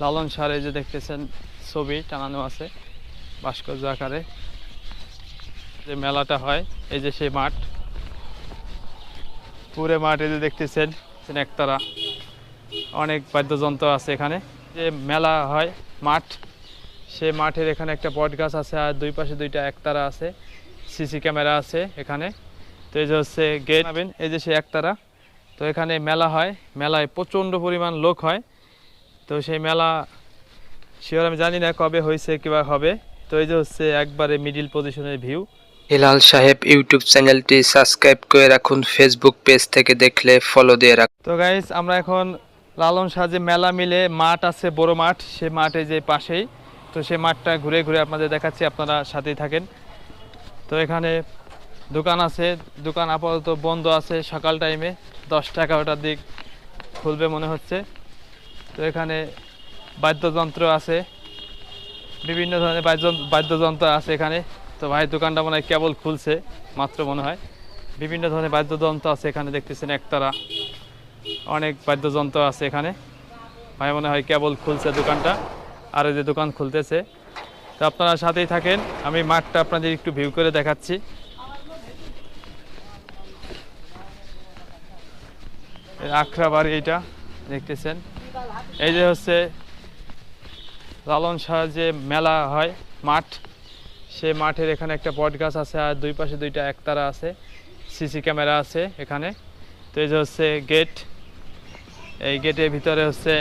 লালন সারে যে দেখতেছেন ছবি টানানো আছে, ভাস্কর্য আকারে। যে মেলাটা হয়, এই যে সেই মাঠ। পুরে মাঠ এই যে দেখতেছেন একতারা। অনেক বাদ্যযন্ত্র আছে এখানে। যে মেলা হয়, মাঠ, সেই মাঠের এখানে একটা বট গাছ আছে, আর দুই পাশে দুইটা একতারা আছে, সিসি ক্যামেরা আছে এখানে। তো এই যে হচ্ছে গেট পাবেন এই যে সেই একতারা। তো এখানে মেলা হয়, মেলায় প্রচণ্ড পরিমাণ লোক হয়। তো সেই মেলা শিওর আমি জানি না কবে হয়েছে কিবা হবে তো এই যে হচ্ছে একবারে মিডিল পজিশনের ভিউ হিলাল সাহেব ইউটিউব চ্যানেলটি সাবস্ক্রাইব করে রাখুন ফেসবুক পেজ থেকে দেখলে ফলো দিয়ে রাখুন। তো গাইজ আমরা এখন লালন সাজে মেলা মিলে মাঠ আছে বড় মাঠ সে মাঠে যে পাশেই তো সে মাঠটা ঘুরে ঘুরে আপনাদের দেখাচ্ছি আপনারা সাথেই থাকেন। তো এখানে দোকান আছে দোকান আপাতত বন্ধ আছে সকাল টাইমে দশটা এগারোটার দিক খুলবে মনে হচ্ছে। তো এখানে বাদ্যযন্ত্র আছে। বিভিন্ন ধরনের বাদ্য বাদ্যযন্ত্র আছে এখানে। তো ভাই, দোকানটা মনে হয় কেবল খুলছে, মাত্র মনে হয়। বিভিন্ন ধরনের বাদ্যযন্ত্র আছে এখানে, দেখতেছেন একতারা। অনেক বাদ্যযন্ত্র আছে এখানে। ভাই, মনে হয় কেবল খুলছে দোকানটা, আর যে দোকান খুলতেছে। তো আপনারা সাথেই থাকেন, আমি মাঠটা আপনাদের একটু ভিউ করে দেখাচ্ছি। এই আখড়া বাড়ি এইটা, দেখতেছেন। এই যে হচ্ছে লালন শাহ যে মেলা হয়, মাঠ সে মাঠের এখানে একটা বট গাছ আছে আর দুই পাশে দুইটা একতারা আছে, সিসি ক্যামেরা আছে এখানে। তো এই যে হচ্ছে গেট, এই গেটের ভিতরে হচ্ছে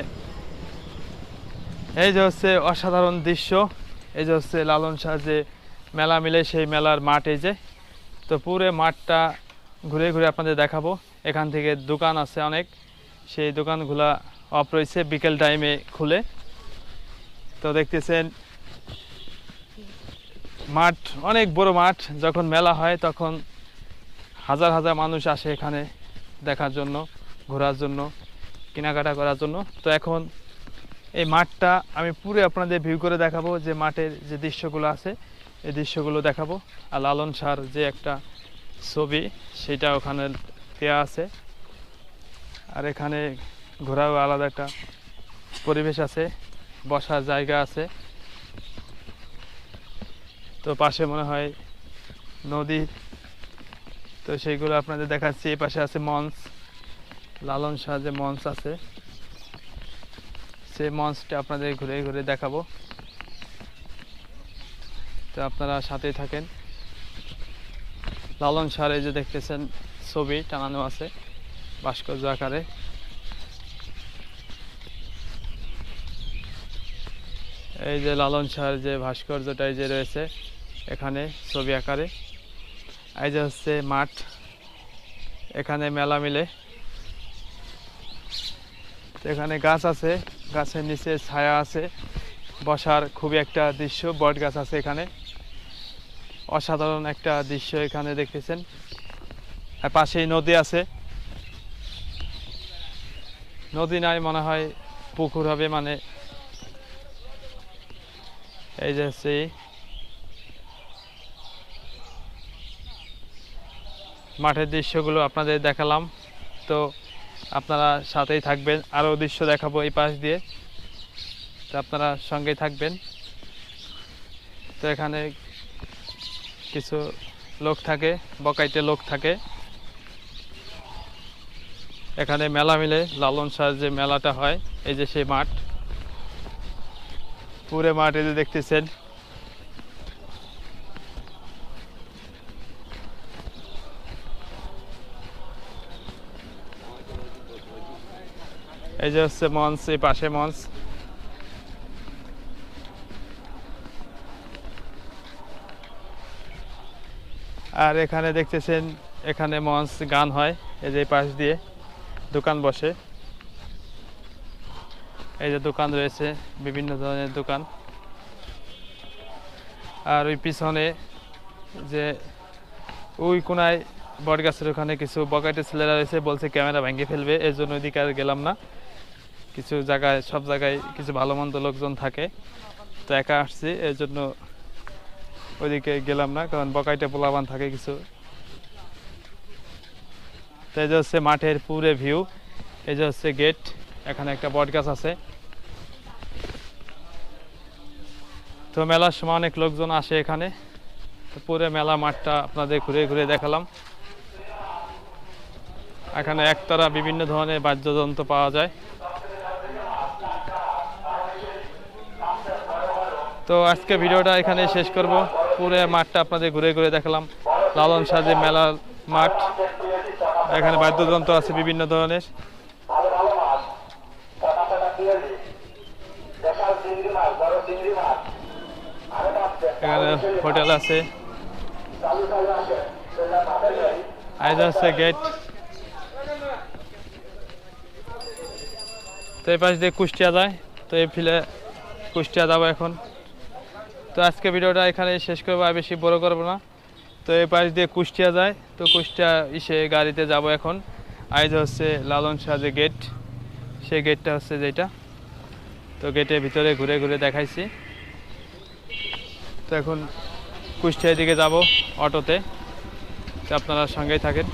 এই যে হচ্ছে অসাধারণ দৃশ্য, এই যে হচ্ছে লালন শাহ যে মেলা মিলে সেই মেলার মাঠ এই যে। তো পুরো মাঠটা ঘুরে ঘুরে আপনাদের দেখাবো। এখান থেকে দোকান আছে অনেক, সেই দোকানগুলা অফ রয়েছে, বিকেল টাইমে খুলে। তো দেখতেছেন, মাঠ, অনেক বড় মাঠ। যখন মেলা হয়, তখন হাজার হাজার মানুষ আসে এখানে দেখার জন্য, ঘোরার জন্য, কেনাকাটা করার জন্য। তো এখন এই মাঠটা আমি পুরো আপনাদের ভিউ করে দেখাবো, যে মাঠের যে দৃশ্যগুলো আছে, এই দৃশ্যগুলো দেখাবো। আর লালন সার যে একটা ছবি, সেটা ওখানে দেওয়া আছে। আর এখানে ঘোরাও আলাদা একটা পরিবেশ আছে, বসার জায়গা আছে। তো পাশে মনে হয় নদী। তো সেইগুলো আপনাদের দেখাচ্ছি, এই পাশে আছে মঞ্চ। লালন শাহ যে মঞ্চ আছে, সেই মঞ্চটা আপনাদের ঘুরে ঘুরে দেখাবো। তো আপনারা সাথেই থাকেন। লালন শাহ এই যে দেখতেছেন, ছবি টানানো আছে ভাস্কর্য আকারে। এই যে লালন শাহর যে ভাস্কর্যটা এই যে রয়েছে এখানে ছবি আকারে। এই যে হচ্ছে মাঠ, এখানে মেলা মিলে। এখানে গাছ আছে, গাছের নিচে ছায়া আছে, বসার খুবই একটা দৃশ্য, বট গাছ আছে এখানে। অসাধারণ একটা দৃশ্য এখানে দেখতেছেন। পাশেই নদী আছে। নদী নাই মনে হয় পুকুর হবে মানে হচ্ছে মাঠের দৃশ্যগুলো আপনাদের দেখালাম। তো আপনারা সাথেই থাকবেন। আরও দৃশ্য দেখাবো এই পাশ দিয়ে। তো আপনারা সঙ্গেই থাকবেন। তো এখানে কিছু লোক থাকে, বকাইতে লোক থাকে। এখানে মেলা মিলে লালন শাহ যে মেলাটা হয়, এই যে সেই মাঠ। পুরে মাঠ যে দেখতেছেন। এই যে হচ্ছে মঞ্চ, এই পাশে মঞ্চ। আর এখানে দেখতেছেন, এখানে মঞ্চ গান হয়, এই যে পাশ দিয়ে দোকান বসে। এই যে দোকান রয়েছে, বিভিন্ন ধরনের দোকান। আর ওই পিছনে যে ওই কোনায় বট গাছের ওখানে কিছু বকাটে ছেলেরা রয়েছে, বলছে ক্যামেরা ভেঙে ফেলবে, এর জন্য ওইদিকে আর গেলাম না। কিছু জায়গায়, সব জায়গায় কিছু ভালো মন্দ লোকজন থাকে। তো একা আসছি, এর জন্য ওইদিকে গেলাম না, কারণ বকাইটা পোলাবান থাকে কিছু। তো এই যে হচ্ছে মাঠের পুরে ভিউ, এই যে হচ্ছে গেট। এখানে একটা বট গাছ আছে। তো মেলার সময় অনেক লোকজন আসে এখানে। পুরো মেলা মাঠটা আপনাদের ঘুরে ঘুরে দেখালাম। এখানে একতারা বিভিন্ন ধরনের বাদ্যযন্ত্র পাওয়া যায়। তো আজকে ভিডিওটা এখানে শেষ করব। পুরো মাঠটা আপনাদের ঘুরে ঘুরে দেখালাম। লালন সাজে মেলার মাঠ। এখানে বাদ্যযন্ত্র আছে বিভিন্ন ধরনের। এখানে হোটেল আছে? আছে গেট। তো এই পাশ দিয়ে কুষ্টিয়া যায়। তো এই ফিলে কুষ্টিয়া যাব এখন। তো আজকে ভিডিওটা এখানে শেষ করব, আর বেশি বড় করব না। তো এই পাশ দিয়ে কুষ্টিয়া যায়। তো কুষ্টিয়া এসে গাড়িতে যাব এখন। আজ হচ্ছে লালন শাহ যে গেট। সেই গেটটা হচ্ছে যেটা তো গেটের ভিতরে ঘুরে ঘুরে দেখাইছি। তো এখন কুষ্টিয়ার দিকে যাব অটোতে। আপনারা সঙ্গেই থাকেন।